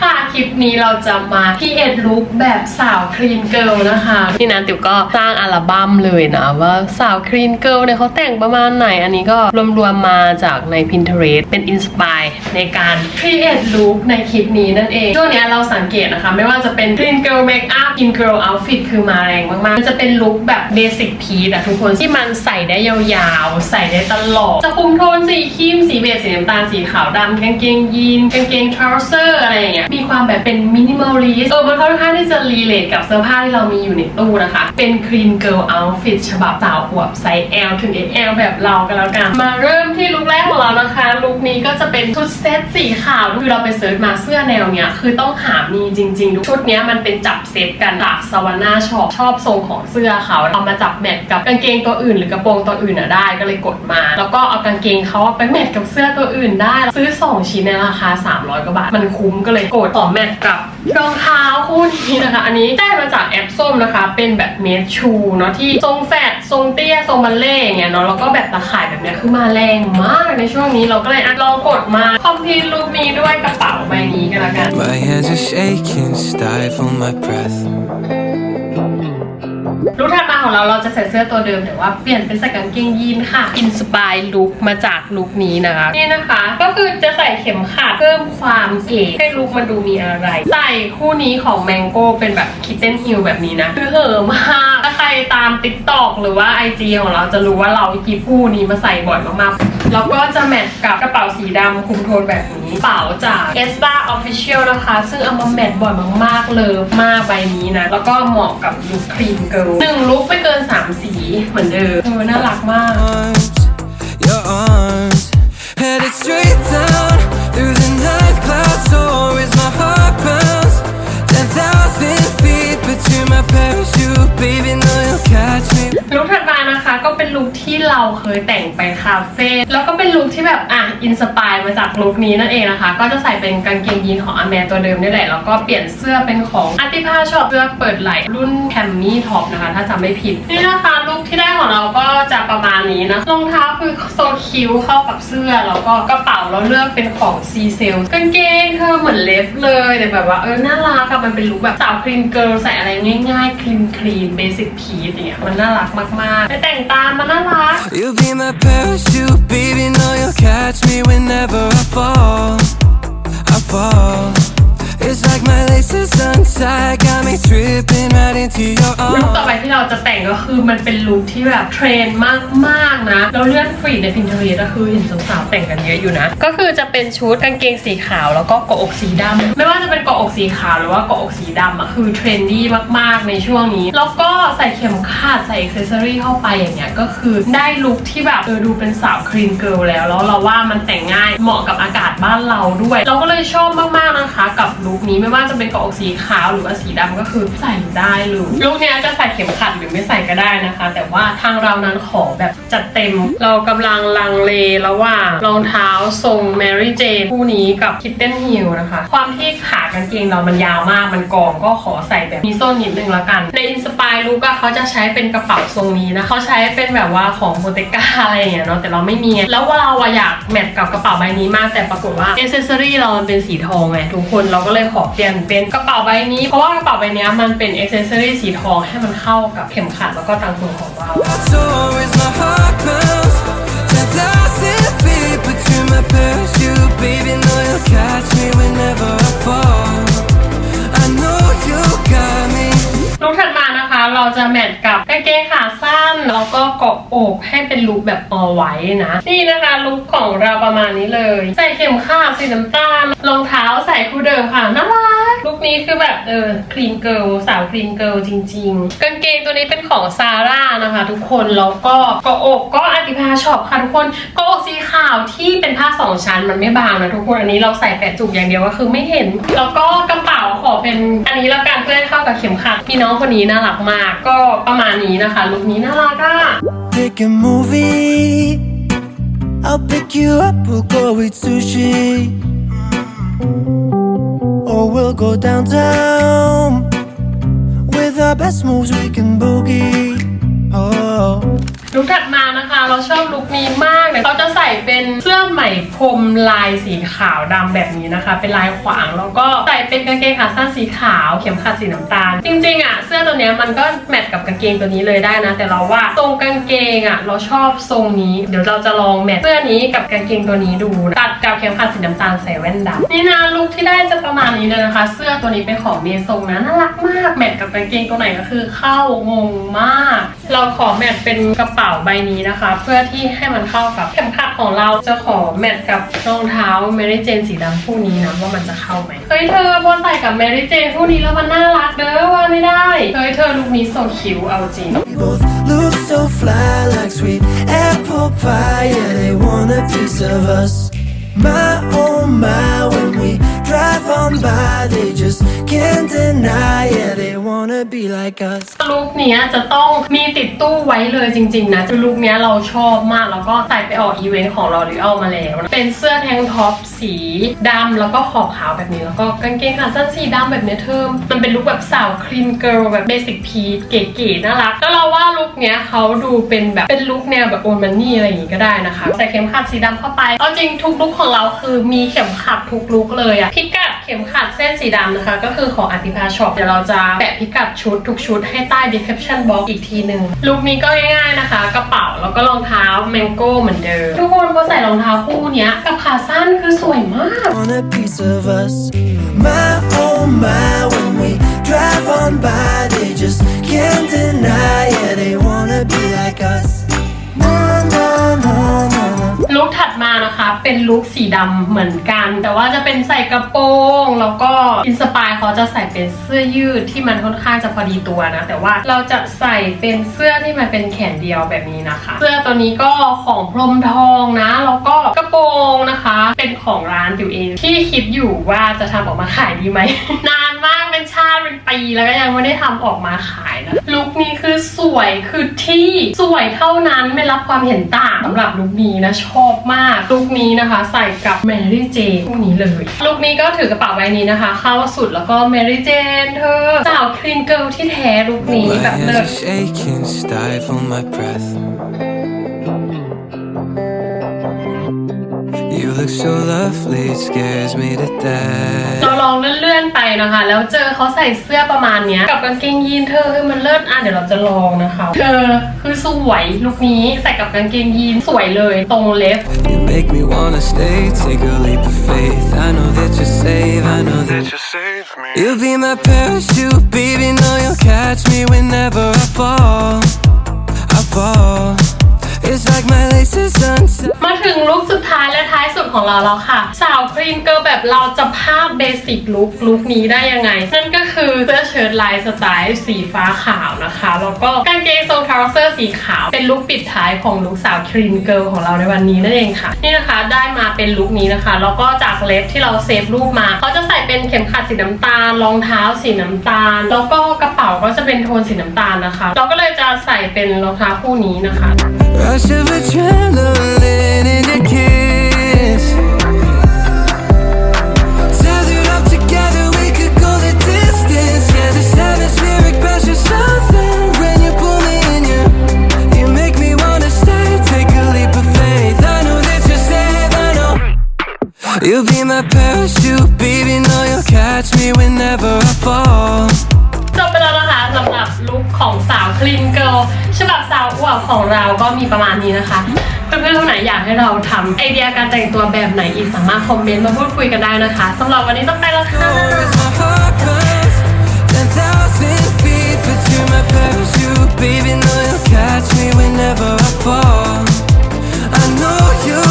ค่ะ ลิปนี้เราจะมาพี่เอ็ดลุคแบบสาวคลีนเกิลนะคะพี่นันติวก็สร้างอัลบั้มเลยนะ ว่าสาวคลีนเกิลเนี่ยเขาแต่งประมาณไหน อันนี้ก็รวมๆมาจากใน Pinterest เป็นอินสปายในการพีเอ็ดลุคในคลิปนี้นั่นเองช่วงนี้เราสังเกตนะคะ ไม่ว่าจะเป็น clean girl makeup clean girl outfit คือมาแรงมากๆ มันจะเป็นลุคแบบเบสิกพีซอะทุกคนที่มันใส่ได้ยาวๆ ใส่ได้ตลอดจะคุมโทนสีครีมสีเบจสีน้ำตาลสีขาวดำกางเกงยีนกางเกงทราวเซอร์อะไรอย่างเงี้ยมีความแบบเป็นมินิมอลลิสเออมันค่อนข้างที่จะรีเลทกับเสื้อผ้าที่เรามีอยู่ในตู้นะคะ เป็น clean girl outfit ฉบับสาวอวบไซส์ L ถึง XL แบบเรากันแล้วกัน มาเริ่มที่ลุคแรกของเรานะคะลุคนี้ก็จะเป็นชุดเซตสีขาวคือเราไปเซิร์ชมาเสื้อแนวเนี้ยคือต้องหามีจริงๆชุดเนี้ยมันเป็นจับเซตกันจากสวาน่าชอบชอบทรงของเสื้อเขาเอามาจับแมทกับกางเกงตัวอื่น หรือกระโปรงตัวอื่นอะได้ก็เลยกดมา แล้วก็เอากางเกงเขาไปแมทกับเสื้อตัวอื่นได้ ซื้อ 2 ชิ้นในราคา 300กว่าบาท มันคุ้มก็เลยกดต่อแมทกับรองเท้าคู่นี้นะคะ อันนี้ได้มาจากแอปส้มนะคะ เป็นแบบเมสชูเนาะที่ทรงแฟดทรงเตี้ยทรงบัลเล่อย่างเงี้ยเนาะแล้วก็แบบตะข่ายแบบเนี้ยคือมาแรงมากในช่วงนี้เราก็เลยอะลองกดมาคอมพิวรูปนี้ด้วยกระเป๋าใบนี้กันละกัน My hands are shaking, stifle my breath. ลุคถัดมาของเราเราจะใส่เสื้อตัวเดิมแต่ว่าเปลี่ยนเป็นใส่กางเกงยีนค่ะอินสปายลุคมาจากลุคนี้นะคะ นี่นะคะ ก็คือจะใส่เข็มขัดเพิ่มความเก๋ให้ลุคมันดูมีอะไร ใส่คู่นี้ของแมงโก้เป็นแบบคิตเต้นฮิลแบบนี้นะคือเหอะมากถ้าใครตามติ๊กตอกหรือว่า IG ของเราจะรู้ว่าเรากีคู่นี้มาใส่บ่อยมากๆ แล้วก็จะแมทกับกระเป๋าสีดำคุมโทนแบบนี้กระเป๋าจาก e s t a Official นะคะ ซึ่งเอามาแมทบ่อยมากๆ เลยมากใบนี้นะ แล้วก็เหมาะกับลุคครีมเกิลหนึ่งลุคไม่เกิน 3 สีเหมือนเดิมเออน่ารักมาก your arms, headed straight down เราเคยแต่งไปคาเฟ่แล้วก็เป็นลุคที่แบบอะอินสปายมาจากลุคนี้นั่นเองนะคะ ก็จะใส่เป็นกางเกงยีนของอแมตัวเดิมนี่แหละแล้วก็เปลี่ยนเสื้อเป็นของอาร์ติพาชอบเสื้อเปิดไหล่รุ่นแคมมี่ท็อปนะคะ ถ้าจำไม่ผิดนี่นะคะลุคที่ได้ของเราก็จะประมาณนี้นะรองเท้าคือโซคิ้วเข้ากับเสื้อแล้วก็กระเป๋าเราเลือกเป็นของซีเซลกางเกงเธอเหมือนเล็บเลยแต่แบบว่าเออน่ารักอะมันเป็นลุคแบบสาวคลีนเกิร์ลใส่อะไรง่ายๆคลีนคลีนเบสิกพีซอย่างเงี้ยมันน่ารักมากๆไปแต่งตามมันน่ารัก You'll be my parachute, baby. Know you'll catch me whenever I fall. I fall. It's like my laces untied, got me tripping right into your ลุคต่อ arms. ไปที่เราจะแต่งก็คือมันเป็นลุคที่แบบเทรนด์มากๆนะเราเลื่อนฟีดในพินเทอร์ก็คือเห็นสาวๆแต่งกันเยอะอยู่นะ ก็คือจะเป็นชุดกางเกงสีขาวแล้วก็เกาะอกสีดำไม่ว่าจะเป็นเกาะอกสีขาวหรือว่าเกาะอกสีดำอะคือเทรนดี้มากๆในช่วงนี้ แล้วก็ใส่เข็มขัดใส่อิเซอรี่เข้าไปอย่างเงี้ยก็คือได้ลุคที่แบบเออดูเป็นสาวคลีนเกิลแล้วแล้วเราว่ามันแต่งง่ายเหมาะกับอากาศบ้านเราด้วย เราก็เลยชอบมากๆนะคะ กับลุคนี้ไม่ว่าจะเป็นกาะอกสีขาวหรือว่าสีดำก็คือใส่ได้เลยลุคนี้จะใส่เข็มขัดหรือไม่ใส่ก็ได้นะคะ แต่ว่าทางเรานั้นขอแบบจัดเต็ม เรากำลังลังเลระหว่างรองเท้าทรง Mary Jane คู่นี้กับ Kitten Heel นะคะ ความที่ขากางเกงเรามันยาวมากมันกองก็ขอใส่แบบมีส้นนิดนึงละกัน ในอินสปายลุกอะเขาจะใช้เป็นกระเป๋าทรงนี้นะเขาใช้เป็นแบบว่าของโบเตกาอะไรอย่างเงี้ยเนาะแต่เราไม่มีไงแล้วเราอะอยากแมทกับกระเป๋าใบนี้มากแต่ปรากฏว่าเอเซอรี่เรามันเป็นสีทองไงทุกคนเราก็เลยลยขอเปลี่ยนเป็นกระเป๋าใบนี้ เพราะว่ากระเป๋าใบนี้มันเป็นเอ็กเซอรี่สีทองให้มันเข้ากับเข็มขัดแล้วก็ตังหูของเรา Baby, know you'll catch me whenever I fall เราจะแมทกับกางเกงขาสั้น แล้วก็เกาะอกให้เป็นลุคแบบออไว้นะ นี่นะคะลุคของเราประมาณนี้เลย ใส่เข็มขัดสีน้ำตาลรองเท้าใส่คู่เดิมค่ะน่ารักลุคนี้คือแบบเออคลีนเกิลสาวคลีนเกิลจริง ๆ กางเกงตัวนี้เป็นของซาร่านะคะ ทุกคนแล้วก็เกาะอกก็อติภาช็อปค่ะทุกคนเกาะอกสีขาวที่เป็นผ้าสองชั้นมันไม่บางนะทุกคนอันนี้เราใส่แปะจุกอย่างเดียวก็คือไม่เห็น แล้วก็กระเป๋าขอเป็นอันนี้แล้วกันเพื่อให้เข้ากับเข็มขัดพี่น้องคนนี้น่ารักมาก็ประมาณนี้นะคะลุคนี้น่ารักอ่ะ Pick a movie. I'll pick you up. We'll go eat sushi. Or we'll go downtown. With our best moves, we can boogie. Oh. ลุคถัดมานะคะ เราชอบลุคนี้มากเลยเขาจะใส่เป็นเสื้อไหมพรมลายสีขาวดำแบบนี้นะคะ เป็นลายขวางแล้วก็ใส่เป็นกางเกงขาสั้นสีขาวเข็มขัดสีน้ำตาล จริงๆอะเสื้อตัวเนี้ยมันก็แมทกับกางเกงตัวนี้เลยได้นะ แต่เราว่าทรงกางเกงอะเราชอบทรงนี้ เดี๋ยวเราจะลองแมทเสื้อนี้กับกางเกงตัวนี้ดูตัดกับเข็มขัดสีน้ำตาลใส่แว่นดำนี่นะลุคที่ได้จะประมาณนี้เลยนะคะ เสื้อตัวนี้เป็นของเมซงนะน่ารักมากแมทกับกางเกงตัวไหนก็คือเข้างงมาก เราขอแมทเป็นกระเป๋าใบนี้นะคะ เพื่อที่ให้มันเข้ากับเข็มขัดของเราจะขอแมทกับรองเท้าเมรี่เจนสีดำคู่นี้นะว่ามันจะเข้าไหมเฮ้ยเธอพอใส่กับเมรี่เจนคู่นี้แล้วมันน่ารักเด้อว่าไม่ได้เฮ้ยเธอลุคนี้โซคิวเอาจริง both look so fly like sweet apple pie. Yeah, they want a piece of us. My oh my, when we drive on by, they just can't deny. Yeah, they wanna be like us. ลุคเนี้ยจะต้องมีติดตู้ไว้เลยจริง ๆ นะคือลุคเนี้ยเราชอบมากแล้วก็ใส่ไปออกอีเวนต์ของเราหรือเอามาแล้วนะเป็นเสื้อแทงท็อปสีดำแล้วก็ขอบขาวแบบนี้แล้วก็กางเกงขาสั้นสีดำแบบเนี้ยเธอมมันเป็นลุคแบบสาวคลีนเกิร์ลแบบเบสิกพีทเก๋ๆน่ารักแล้วเราว่าลุคเนี้ยเขาดูเป็นแบบเป็นลุคแนวแบบโอมันนี่อะไรอย่างงี้ก็ได้นะคะใส่เข็มขัดสีดำเข้าไปเอาจริงทุกลุคของเราคือมีเข็มขัดทุกลุคเลยอะพิกัดเข็มขัดเส้นสีดำนะคะ ก็คือือของอติภาช็อปเดี๋ยวเราจะแปะพิกัดชุดทุกชุดให้ใต้ description box อีกทีหนึ่งลุคนี้ก็ง่ายๆนะคะ กระเป๋าแล้วก็รองเท้าแมงโก้เหมือนเดิม ทุกคนพอใส่รองเท้าคู่นี้กับขาสั้นคือสวยมาก on a piece of us. My oh my, when we drive on by, they just can't deny. Yeah, they wanna be like us. เป็นลุคสีดำเหมือนกัน แต่ว่าจะเป็นใส่กระโปรงแล้วก็อินสปายเขาจะใส่เป็นเสื้อยืดที่มันค่อนข้างจะพอดีตัวนะ แต่ว่าเราจะใส่เป็นเสื้อที่มันเป็นแขนเดียวแบบนี้นะคะ เสื้อตัวนี้ก็ของพรมทองนะแล้วก็กระโปรงนะคะ เป็นของร้านติวเองที่คิดอยู่ว่าจะทำออกมาขายดีไหมนานมา เป็นปีแล้วก็ยังไม่ได้ทำออกมาขายนะลุคนี้คือสวยคือที่สวยเท่านั้นไม่รับความเห็นต่างสำหรับลุคนี้นะชอบมากลุคนี้นะคะ ใส่กับแมรี่เจนพวกนี้เลยลุคนี้ก็ถือกระเป๋าใบนี้นะคะ เข้าสุดแล้วก็แมรี่เจนเธอสาวคลีนเกิลที่แท้ลุคนี้แบบเลิศ are shaking, stifle my breath. You look so lovely, it scares me to death. เราลองเลื่อนๆไปนะคะ แล้วเจอเขาใส่เสื้อประมาณเนี้ย กับกางเกงยีนเธอคือมันเลิศอะเดี๋ยวเราจะลองนะคะ เธอคือสวยลุคนี้ใส่กับกางเกงยีนสวยเลยตรงเล็บ You make me wanna stay, take a leap of faith. I know that you're safe, I know that you save me. You'll be my parachute, baby. Know you'll catch me whenever I fall. I fall. มาถึงลุคสุดท้ายและท้ายสุดของเราแล้วค่ะ สาวคลีนเกิร์ลแบบเราจะภาพเบสิกลุคลุคนี้ได้ยังไง นั่นก็คือเสื้อเชิ้ตลายสไตล์สีฟ้าขาวนะคะ แล้วก็กางเกงทรงทราวเซอร์สีขาว เป็นลุคปิดท้ายของลุคสาวคลีนเกิร์ลของเราในวันนี้นั่นเองค่ะ นี่นะคะได้มาเป็นลุคนี้นะคะ แล้วก็จากเล็บที่เราเซฟรูปมาเขาจะใส่เป็นเข็มขัดสีน้ำตาลรองเท้าสีน้ำตาล แล้วก็กระเป๋าก็จะเป็นโทนสีน้ำตาลนะคะ เราก็เลยจะใส่เป็นรองเท้าคู่นี้นะคะ Rush of adrenaline in your kiss. Tethered up together, we could go the distance. Yeah, this atmospheric pressure, something when you pull me in. You, you make me wanna stay. Take a leap of faith. I know that you're safe. I know. You'll be my parachute, baby. Know you'll catch me whenever I fall. จบไปแล้วนะคะสำหรับลุคของสาวคลีนเกิล ฉบับสาวอ้วกของเราก็มีประมาณนี้นะคะ เพื่อนๆคนไหนอยากให้เราทำไอเดียการแต่งตัวแบบไหนอีกสามารถคอมเมนต์มาพูดคุยกันได้นะคะสำหรับวันนี้ต้องไปแล้วค่ะ Baby, no, you'll catch me whenever I fall. I know you.